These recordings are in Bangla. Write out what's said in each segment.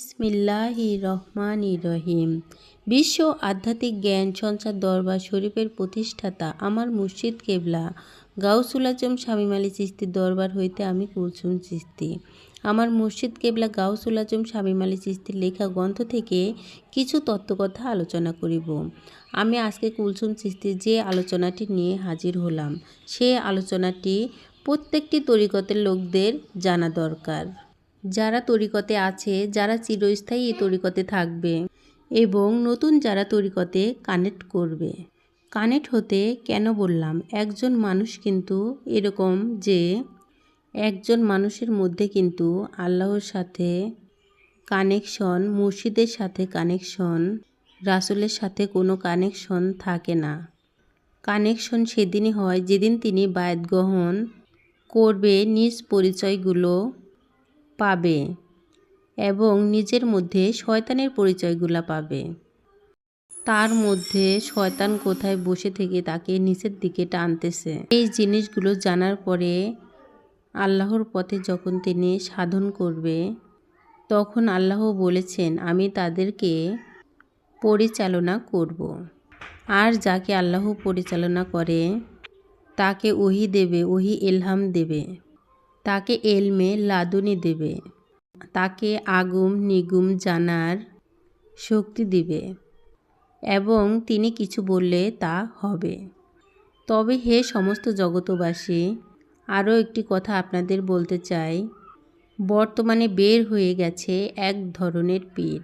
বিসমিল্লাহি রহমানি রহিম বিশ্ব আধ্যাত্মিক জ্ঞান সঞ্চার দরবার শরীফের প্রতিষ্ঠাতা আমার মুর্শিদ কেবলা। গাউসুল আজম শামীম আলী চিস্তির দরবার হইতে আমি কুলসুম চিস্তি আমার মুর্শিদ কেবলা গাউসুল আজম শামীম আলী চিস্তির লেখা গ্রন্থ থেকে কিছু তত্ত্বকথা আলোচনা করিব। আমি আজকে কুলসুম চিস্তির যে আলোচনাটি নিয়ে হাজির হলাম, সে আলোচনাটি প্রত্যেকটি তরিকতের লোকদের জানা দরকার। যারা তরিকতে আছে, যারা চিরস্থায়ী এই তরিকতে থাকবে এবং নতুন যারা তরিকতে কানেক্ট করবে। কানেক্ট হতে কেন বললাম? একজন মানুষ কিন্তু এরকম যে একজন মানুষের মধ্যে কিন্তু আল্লাহর সাথে কানেকশন মুর্শিদের সাথে কানেকশন রাসুলের সাথে কোনো কানেকশন থাকে না। কানেকশন সেদিনই হয়, যেদিন তিনি বায়াত গ্রহণ করবে নিজ পরিচয়গুলো পাবে এবং নিজের মধ্যে শয়তানের পরিচয়গুলো পাবে। তার মধ্যে শয়তান কোথায় বসে থেকে তাকে নিচের দিকে টানতেছে। এই জিনিসগুলো জানার পরে আল্লাহর পথে যখন তিনি সাধন করবে, তখন আল্লাহ বলেছেন, আমি তাদেরকে পরিচালনা করব। আর যাকে আল্লাহ পরিচালনা করে, তাকে ওহি দেবে, ওহি এলহাম দেবে। তাকে এলমে লাদুনি দেবে। তাকে আগুম নিগুম জানার শক্তি দিবে। এবং তিনি কিছু বললে তা হবে। তবে হে সমস্ত জগতবাসী আরও একটি কথা আপনাদের বলতে চাই। বর্তমানে বের হয়ে গেছে এক ধরনের পীর।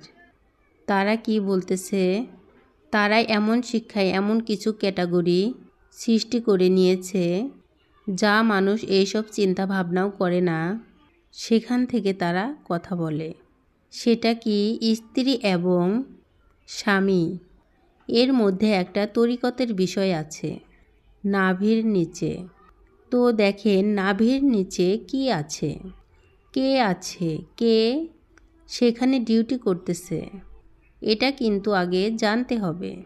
তারা কি বলতেছে? তারা এমন শিক্ষায় এমন কিছু ক্যাটাগরি সৃষ্টি করে নিয়েছে যা মানুষ এইসব চিন্তা ভাবনাও করে না, সেখান থেকে তারা কথা বলে। সেটা কি স্ত্রী এবং স্বামী? এর মধ্যে একটা তরিকতের বিষয় আছে, নাভির নিচে। তো দেখেন, নাভির নিচে কি আছে? কে আছে? কে সেখানে ডিউটি করতেছে? এটা কিন্তু আগে জানতে হবে।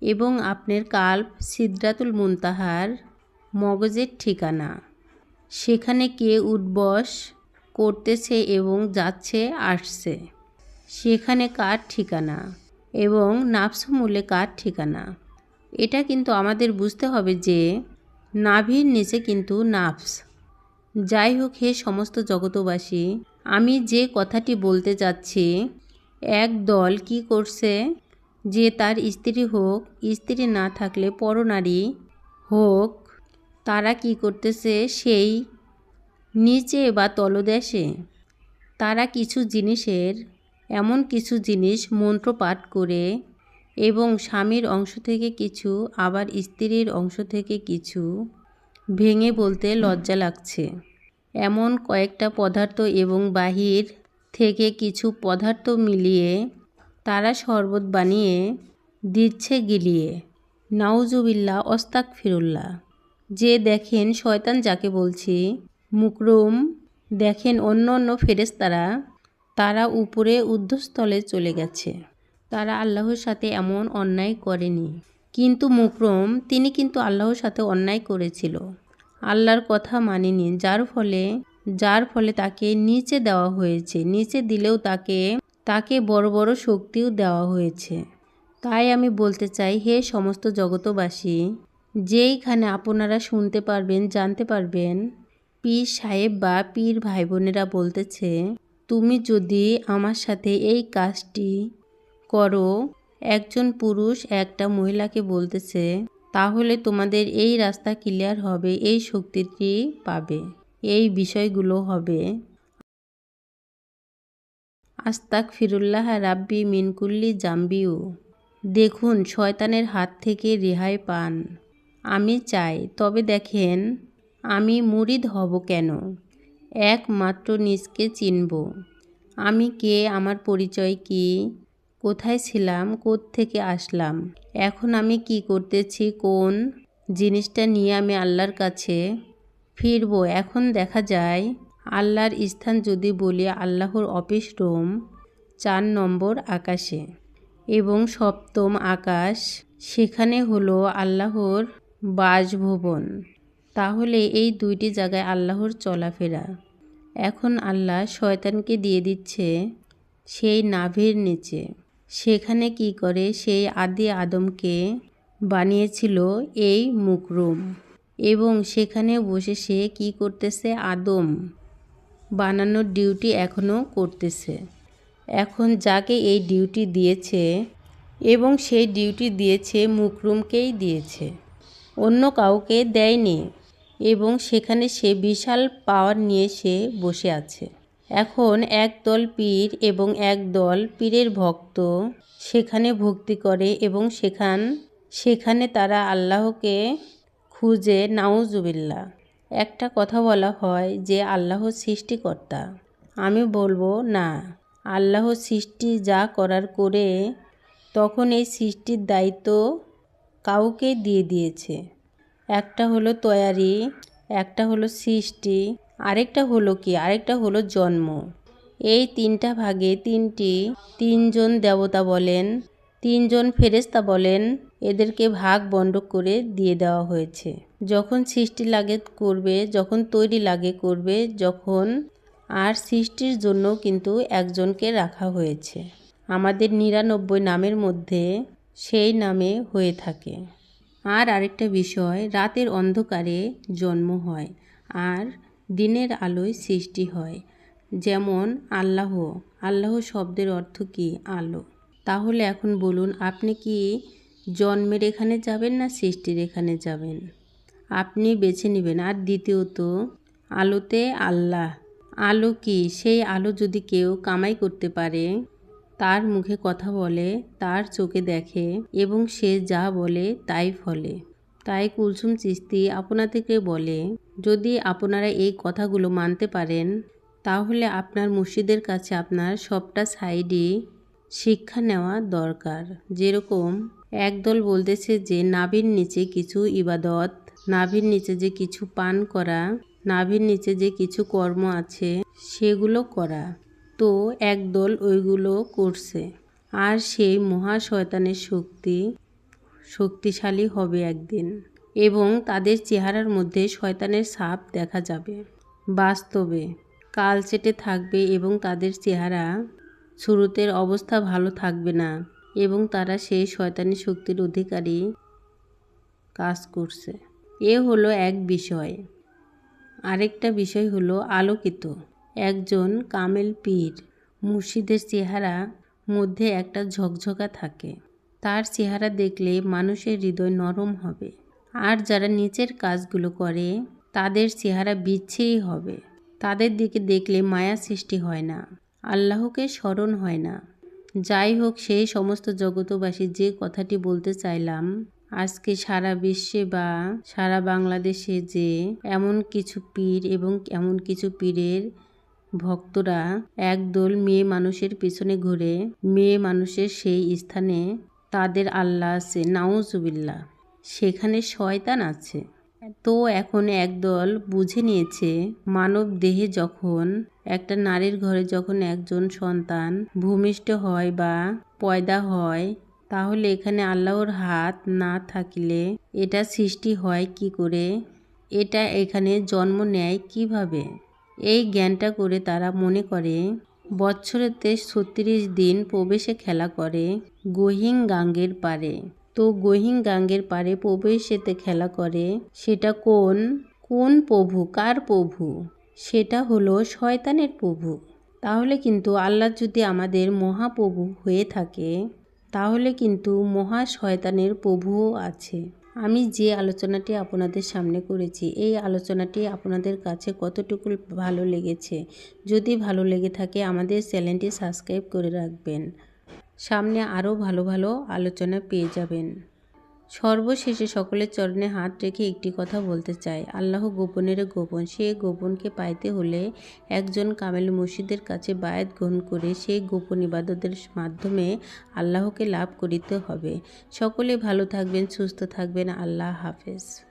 এবং আপনার কাল্প সিদ্রাতুল মুনতাহার মগজের ঠিকানা। সেখানে কে উঠবস, করতেছে এবং যাচ্ছে, আসছে। সেখানে কার ঠিকানা এবং নাফসমূলে কার ঠিকানা। এটা কিন্তু আমাদের বুঝতে হবে যে, নাভির নিচে কিন্তু নাফস। যাই হোক, হে সমস্ত জগতবাসী আমি যে কথাটি বলতে যাচ্ছি, এক দল কি করছে? যে তার স্ত্রী হোক, স্ত্রী না থাকলে পরনারী হোক তারা কি করতেছে? সেই নিচে বা তলদেশে। তারা কিছু জিনিসের, এমন কিছু জিনিস মন্ত্র পাঠ করে এবং স্বামীর অংশ থেকে কিছু, আবার স্ত্রীর অংশ থেকে কিছু ভেঙে বলতে লজ্জা লাগছে। এমন কয়েকটা পদার্থ এবং বাহির থেকে কিছু পদার্থ মিলিয়ে তারা শরবত বানিয়ে দিচ্ছে গিলিয়ে। নাউজুবিল্লা অস্তাক ফিরুল্লাহ যে দেখেন শয়তান যাকে বলছি, মুকরুম, দেখেন অন্য অন্য ফেরেস্তারা তারা উপরে ঊর্ধ্বস্থলে চলে গেছে। তারা আল্লাহর সাথে এমন অন্যায় করেনি। কিন্তু মুকরম, তিনি কিন্তু আল্লাহর সাথে অন্যায় করেছিল। আল্লাহর কথা মানেনি, যার ফলে যার ফলে তাকে নিচে দেওয়া হয়েছে। নিচে দিলেও তাকে তাকে বড় বড় শক্তিও দেওয়া হয়েছে। তাই আমি বলতে চাই, হে সমস্ত জগতবাসী যেইখানে আপনারা শুনতে পারবেন, জানতে পারবেন, পীর সাহেব বা পীর ভাই বোনেরা বলতেছে, তুমি যদি আমার সাথে এই কাজটি করো, একজন পুরুষ একটা মহিলাকে বলতেছে, তাহলে তোমাদের এই রাস্তা ক্লিয়ার হবে, এই শক্তিটি পাবে, এই বিষয়গুলো হবে। আস্তাক ফিরুল্লাহ রাব্বি মিনকুল্লি জাম্বিউ। দেখুন, শয়তানের হাত থেকে রেহাই পান। আমি চাই, তবে দেখেন, আমি মুরিদ হব কেন? একমাত্র নিজকে চিনব। আমি কে, আমার পরিচয় কি? কোথায় ছিলাম? থেকে আসলাম? এখন আমি কি করতেছি? কোন জিনিসটা নিয়ে আমি আল্লাহর কাছে ফিরব? এখন দেখা যায়, আল্লাহর স্থান যদি বলি, আল্লাহর অফিস রুম চার নম্বর আকাশে এবং সপ্তম আকাশ সেখানে হলো আল্লাহর বাসভবন। তাহলে এই দুইটি জায়গায় আল্লাহর চলাফেরা। এখন আল্লাহ শয়তানকে দিয়ে দিচ্ছে সেই নাভের নিচে। সেখানে কি করে? সেই আদি আদমকে বানিয়েছিল এই মুকরুম এবং সেখানে বসে সে কি করতেছে? আদম বানানোর ডিউটি এখনও করতেছে। এখন যাকে এই ডিউটি দিয়েছে এবং সেই ডিউটি দিয়েছে মুকরুমকেই দিয়েছে। অন্য কাউকে দেয়নি এবং সেখানে সে বিশাল পাওয়ার নিয়ে সে বসে আছে। এখন এক দল পীর এবং এক দল পীরের ভক্ত সেখানে ভক্তি করে এবং সেখান, সেখানে তারা আল্লাহকে খুঁজে নাউজুবিল্লা একটা কথা বলা হয় যে, আল্লাহ সৃষ্টিকর্তা। আমি বলব, না। আল্লাহ সৃষ্টি যা করার করে, তখন এই সৃষ্টির দায়িত্ব কাউকে দিয়ে দিয়েছে। একটা হলো তয়ারি, একটা হলো সৃষ্টি, আরেকটা হলো কি? আরেকটা হলো জন্ম। এই তিনটা ভাগে তিনটি, তিনজন দেবতা বলেন, তিনজন ফেরেস্তা বলেন, এদেরকে ভাগ বন্ড করে দিয়ে দেওয়া হয়েছে। যখন সৃষ্টি লাগে করবে, যখন তৈরি লাগে করবে, যখন আর সৃষ্টির জন্য কিন্তু একজনকে রাখা হয়েছে। আমাদের নিরানব্বই নামের মধ্যে সেই নামে হয়ে থাকে। আর আরেকটা বিষয়, রাতের অন্ধকারে জন্ম হয় আর দিনের আলোয় সৃষ্টি হয়। যেমন, আল্লাহ। আল্লাহ শব্দের অর্থ কি? আলো। তাহলে এখন বলুন, আপনি কি জন্মের এখানে যাবেন না সৃষ্টির এখানে যাবেন? আপনি বেছে নেবেন। আর দ্বিতীয়ত, আলোতে আল্লাহ। আলো কি? সেই আলো যদি কেউ কামাই করতে পারে তার মুখে কথা বলে, তার চোখে দেখে এবং সে যা বলে তাই ফলে। তাই কুলসুম চিস্তি আপনাদেরকে বলে, যদি আপনারা এই কথাগুলো মানতে পারেন, তাহলে আপনার মুর্শিদের কাছে আপনার সবটা সাইডই শিক্ষা নেওয়া দরকার। যেরকম একদল বলতেছে যে, নাভির নিচে কিছু ইবাদত, নাভির নিচে যে কিছু পান করা, নাভির নিচে যে কিছু কর্ম আছে, সেগুলো করা। তো একদল ওইগুলো করছে। আর সেই মহা শয়তানের শক্তি শক্তিশালী হবে একদিন এবং তাদের চেহারার মধ্যে শয়তানের ছাপ দেখা যাবে। বাস্তবে কাল চেটে থাকবে এবং তাদের চেহারা শুরুতের অবস্থা ভালো থাকবে না এবং তারা সেই শয়তানি শক্তির অধিকারী কাজ করছে। এ হলো এক বিষয়। আরেকটা বিষয় হলো আলোকিত। একজন কামেল পীর। মুর্শিদের চেহারা মধ্যে একটা ঝকঝকা থাকে। তার চেহারা দেখলে মানুষের হৃদয় নরম হবে। আর যারা নিচের কাজগুলো করে, তাদের চেহারা বিচ্ছিরি হবে। তাদের দিকে দেখলে মায়া সৃষ্টি হয় না, আল্লাহকে স্মরণ হয় না। যাই হোক, সেই সমস্ত জগতবাসী যে কথাটি বলতে চাইলাম, আজকে সারা বিশ্বে বা সারা বাংলাদেশে যে এমন কিছু পীর এবং এমন কিছু পীরের ভক্তরা একদল মেয়ে মানুষের পিছনে ঘুরে মেয়ে মানুষের সেই স্থানে তাদের আল্লাহ আছে নাউজুবিল্লা সেখানে শয়তান আছে। তো এখন একদল বুঝে নিয়েছে, মানব দেহে যখন একটা নারীর ঘরে যখন একজন সন্তান ভূমিষ্ঠ হয় বা পয়দা হয়, তাহলে এখানে আল্লাহর হাত না থাকলে এটা সৃষ্টি হয় কি করে? এটা এখানে জন্ম নেয় কীভাবে? এই জ্ঞানটা করে তারা মনে করে, বৎসরেতে ছত্রিশ দিন প্রবেশে খেলা করে গহিং গাঙ্গের পারে। তো গহিং গাঙ্গের পারে প্রবেশেতে খেলা করে, সেটা কোন? কোন প্রভু? কার প্রভু? সেটা হলো শয়তানের প্রভু। তাহলে কিন্তু আল্লাহ যদি আমাদের মহাপ্রভু হয়ে থাকে, তাহলে কিন্তু মহা শয়তানের প্রভুও আছে। আমি যে আলোচনাটি আপনাদের সামনে করেছি, এই আলোচনাটি আপনাদের কাছে কতটুকু ভালো লেগেছে? যদি ভালো লেগে থাকে, আমাদের চ্যানেলটি সাবস্ক্রাইব করে রাখবেন। সামনে আরও ভালো ভালো আলোচনা পেয়ে যাবেন। সর্বশেষে সকলের চরণে হাত রেখে একটি কথা বলতে চাই। আল্লাহ গোপনের গোপন। সে গোপনকে পাইতে হলে একজন কামেল মুর্শিদের কাছে বায়াত গ্রহণ করে সেই গোপন ইবাদতের মাধ্যমে আল্লাহকে লাভ করিতে হবে। সকলে ভালো থাকবেন, সুস্থ থাকবেন। আল্লাহ হাফেজ।